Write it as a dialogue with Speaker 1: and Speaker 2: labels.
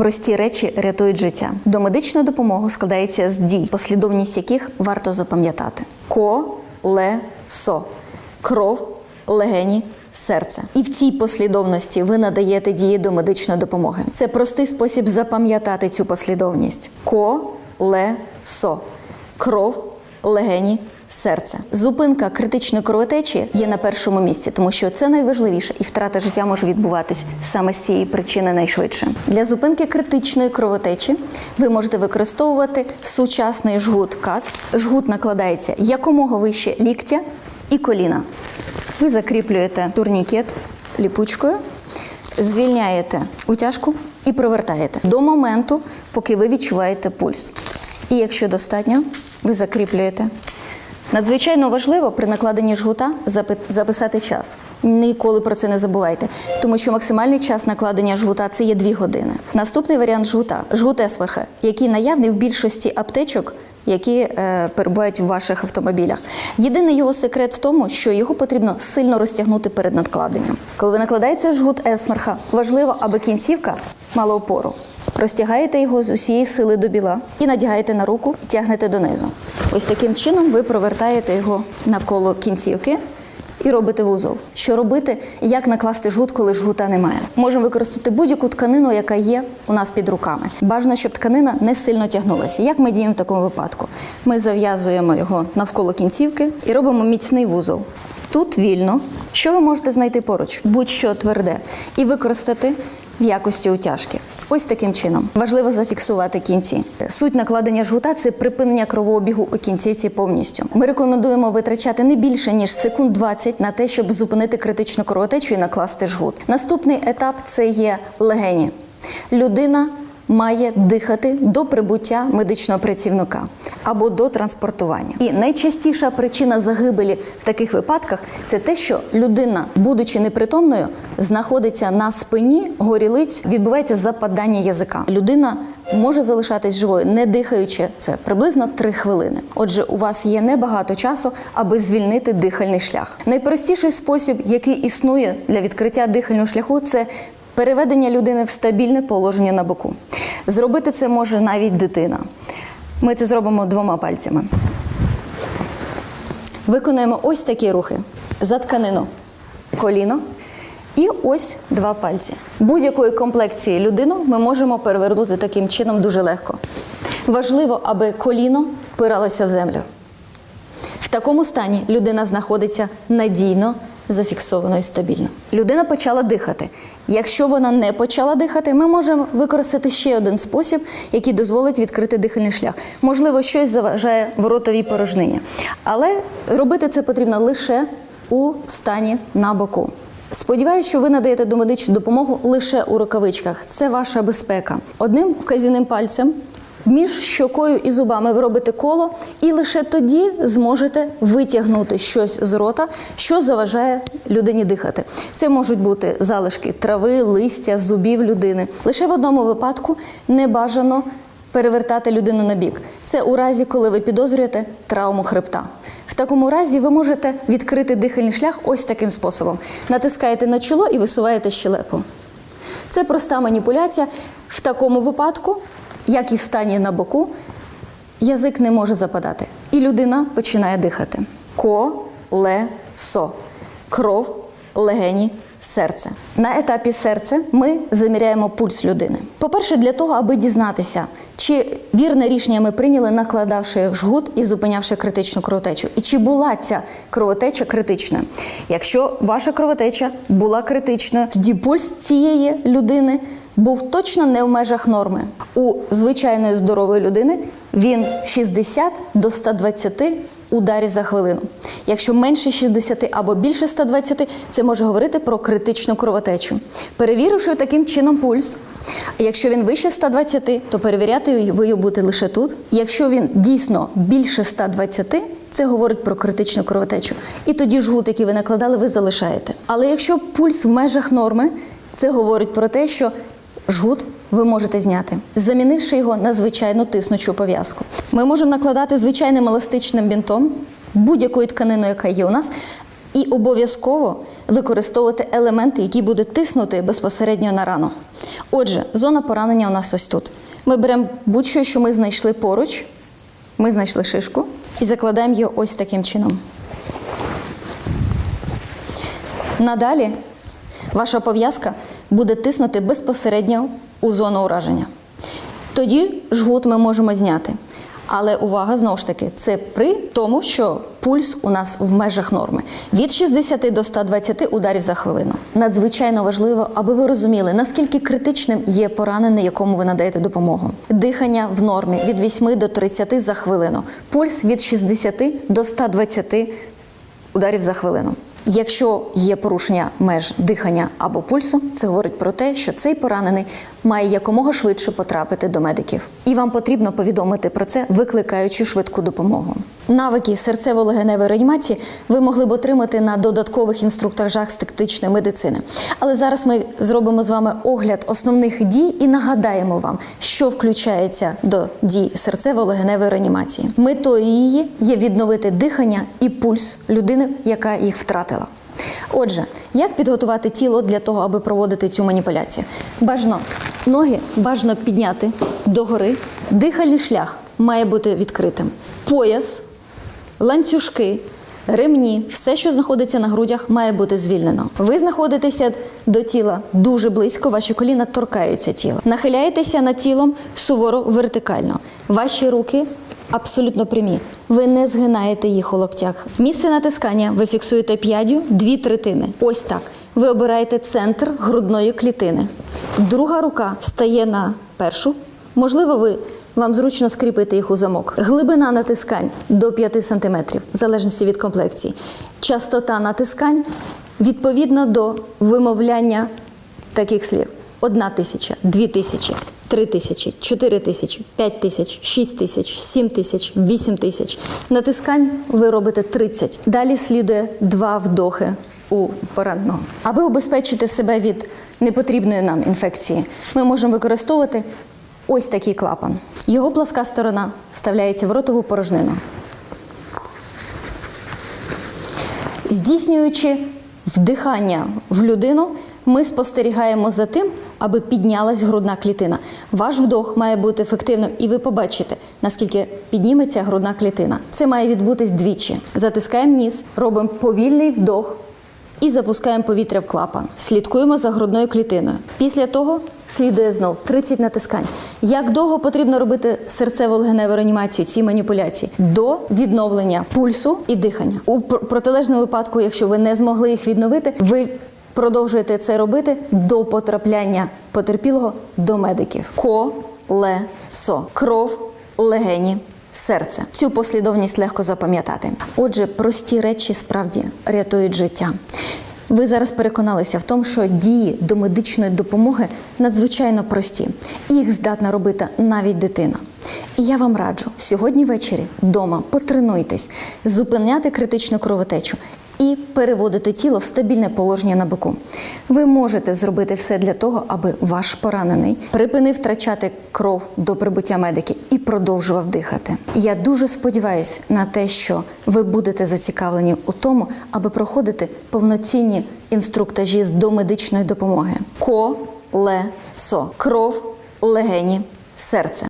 Speaker 1: Прості речі рятують життя. Домедична допомога складається з дій, послідовність яких варто запам'ятати: ко-ле-со. кров, легені. Серце, і в цій послідовності ви надаєте дії до медичної допомоги. Це простий спосіб запам'ятати цю послідовність: ко, ле, со. кров, легені, серце. Зупинка критичної кровотечі є на першому місці, тому що це найважливіше, і втрата життя може відбуватись саме з цієї причини найшвидше. Для зупинки критичної кровотечі ви можете використовувати сучасний жгут КАТ. Жгут накладається якомога вище ліктя і коліна. Ви закріплюєте турнікет ліпучкою, звільняєте утяжку і провертаєте до моменту, поки ви відчуваєте пульс. І якщо достатньо, ви закріплюєте. Надзвичайно важливо при накладенні жгута запи- записати час. Ніколи про це не забувайте, тому що максимальний час накладення жгута це є 2 години. Наступний варіант жгута жгут Есверха, який наявний в більшості аптечок. Які е, перебувають в ваших автомобілях. Єдиний його секрет в тому, що його потрібно сильно розтягнути перед надкладенням. Коли ви накладаєте жгут есмерха, важливо, аби кінцівка мала опору. Розтягаєте його з усієї сили до біла і надягаєте на руку і тягнете донизу. Ось таким чином ви провертаєте його навколо кінцівки і робите вузол. Що робити, як накласти жгут, коли жгута немає? Можемо використати будь-яку тканину, яка є у нас під руками. Бажано, щоб тканина не сильно тягнулася. Як ми діємо в такому випадку? Ми зав'язуємо його навколо кінцівки і робимо міцний вузол. Тут вільно. Що ви можете знайти поруч? Будь-що тверде, і використати в якості утяжки. Ось таким чином важливо зафіксувати кінці. Суть накладення жгута це припинення кровообігу у кінцівці повністю. Ми рекомендуємо витрачати не більше ніж секунд 20 на те, щоб зупинити критичну кровотечу і накласти жгут. Наступний етап це є легені. Людина має дихати до прибуття медичного працівника або до транспортування. І найчастіша причина загибелі в таких випадках це те, що людина, будучи непритомною, знаходиться на спині, горілиць, відбувається западання язика. Людина може залишатись живою, не дихаючи це приблизно 3 хвилини. Отже, у вас є небагато часу, аби звільнити дихальний шлях. Найпростіший спосіб, який існує для відкриття дихального шляху, це переведення людини в стабільне положення на боку. Зробити це може навіть дитина. Ми це зробимо двома пальцями. Виконуємо ось такі рухи: за тканину, коліно. І ось два пальці. Будь-якої комплекції людину ми можемо перевернути таким чином дуже легко. Важливо, аби коліно впиралося в землю. В такому стані людина знаходиться надійно зафіксовано і стабільно. Людина почала дихати. Якщо вона не почала дихати, ми можемо використати ще один спосіб, який дозволить відкрити дихальний шлях. Можливо, щось заважає в ротовій порожнині. Але робити це потрібно лише у стані на боку. Сподіваюсь, що ви надаєте домедичну допомогу лише у рукавичках. Це ваша безпека. Одним вказівним пальцем між щокою і зубами ви робите коло, і лише тоді зможете витягнути щось з рота, що заважає людині дихати. Це можуть бути залишки трави, листя, зубів людини. Лише в одному випадку не бажано перевертати людину на бік. Це у разі, коли ви підозрюєте травму хребта. В такому разі ви можете відкрити дихальний шлях ось таким способом: натискаєте на чоло і висуваєте щелепу. Це проста маніпуляція. В такому випадку, як і в стані на боку, язик не може западати, і людина починає дихати. Ко, ле, со. Кров, легені, серце. На етапі серця ми заміряємо пульс людини. По-перше, для того, аби дізнатися, чи вірне рішення ми прийняли, накладавши жгут і зупинявши критичну кровотечу, і чи була ця кровотеча критичною. Якщо ваша кровотеча була критичною, тоді пульс цієї людини був точно не в межах норми. У звичайної здорової людини він 60 до 120 ударів за хвилину. Якщо менше 60 або більше 120, це може говорити про критичну кровотечу. Перевіривши таким чином пульс, якщо він вище 120, то перевіряти ви його будете лише тут. Якщо він дійсно більше 120, це говорить про критичну кровотечу. І тоді жгут, який ви накладали, ви залишаєте. Але якщо пульс в межах норми, це говорить про те, що жгут ви можете зняти, замінивши його на звичайну тиснучу пов'язку. Ми можемо накладати звичайним еластичним бінтом будь-якою тканиною, яка є у нас. І обов'язково використовувати елементи, які будуть тиснути безпосередньо на рану. Отже, зона поранення у нас ось тут. Ми беремо будь-що, що ми знайшли поруч. Ми знайшли шишку і закладаємо її ось таким чином. Надалі ваша пов'язка буде тиснути безпосередньо у зону ураження. Тоді жгут ми можемо зняти. Але увага знову ж таки, це при тому, що пульс у нас в межах норми від 60 до 120 ударів за хвилину. Надзвичайно важливо, аби ви розуміли, наскільки критичним є поранений, якому ви надаєте допомогу. Дихання в нормі від 8 до 30 за хвилину, пульс від 60 до 120 ударів за хвилину. Якщо є порушення меж дихання або пульсу, це говорить про те, що цей поранений має якомога швидше потрапити до медиків. І вам потрібно повідомити про це, викликаючи швидку допомогу. Навики серцево-легеневої реанімації ви могли б отримати на додаткових інструктажах з тактичної медицини. Але зараз ми зробимо з вами огляд основних дій і нагадаємо вам, що включається до дій серцево-легеневої реанімації. Метою її є відновити дихання і пульс людини, яка їх втратила. Отже, як підготувати тіло для того, аби проводити цю маніпуляцію? Бажано ноги бажано підняти догори, дихальний шлях має бути відкритим. Пояс, ланцюжки, ремні, все, що знаходиться на грудях, має бути звільнено. Ви знаходитеся до тіла дуже близько, ваші коліна торкаються тіла. Нахиляєтеся над тілом суворо вертикально. Ваші руки абсолютно прямі. Ви не згинаєте їх у локтях. Місце натискання ви фіксуєте п'ядю дві третини. Ось так. Ви обираєте центр грудної клітини. Друга рука стає на першу. Можливо, ви вам зручно скріпити їх у замок. Глибина натискань до 5 см, в залежності від комплекції. Частота натискань відповідно до вимовляння таких слів: одна тисяча, дві тисячі, три тисячі, чотири тисячі, п'ять тисяч, шість тисяч, сім тисяч, вісім тисяч. Натискань ви робите 30. Далі слідує два вдохи у пораненого. Аби убезпечити себе від непотрібної нам інфекції, ми можемо використовувати ось такий клапан. Його пласка сторона вставляється в ротову порожнину. Здійснюючи вдихання в людину, ми спостерігаємо за тим, аби піднялась грудна клітина. Ваш вдох має бути ефективним, і ви побачите, наскільки підніметься грудна клітина. Це має відбутись двічі. Затискаємо ніс, робимо повільний вдох і запускаємо повітря в клапан. Слідкуємо за грудною клітиною. Після того слідує знов 30 натискань. Як довго потрібно робити серцево-легеневу реанімацію, ці маніпуляції? До відновлення пульсу і дихання. У протилежному випадку, якщо ви не змогли їх відновити, ви продовжуєте це робити до потрапляння потерпілого до медиків. Колесо. Кров, легені. Серце цю послідовність легко запам'ятати. Отже, прості речі справді рятують життя. Ви зараз переконалися в тому, що дії до медичної допомоги надзвичайно прості. Їх здатна робити навіть дитина. І я вам раджу сьогодні ввечері вдома потренуйтесь, зупиняти критичну кровотечу і переводити тіло в стабільне положення на боку. Ви можете зробити все для того, аби ваш поранений припинив втрачати кров до прибуття медиків і продовжував дихати. Я дуже сподіваюся на те, що ви будете зацікавлені у тому, аби проходити повноцінні інструктажі з домедичної допомоги. Колесо. кров, легені, серце.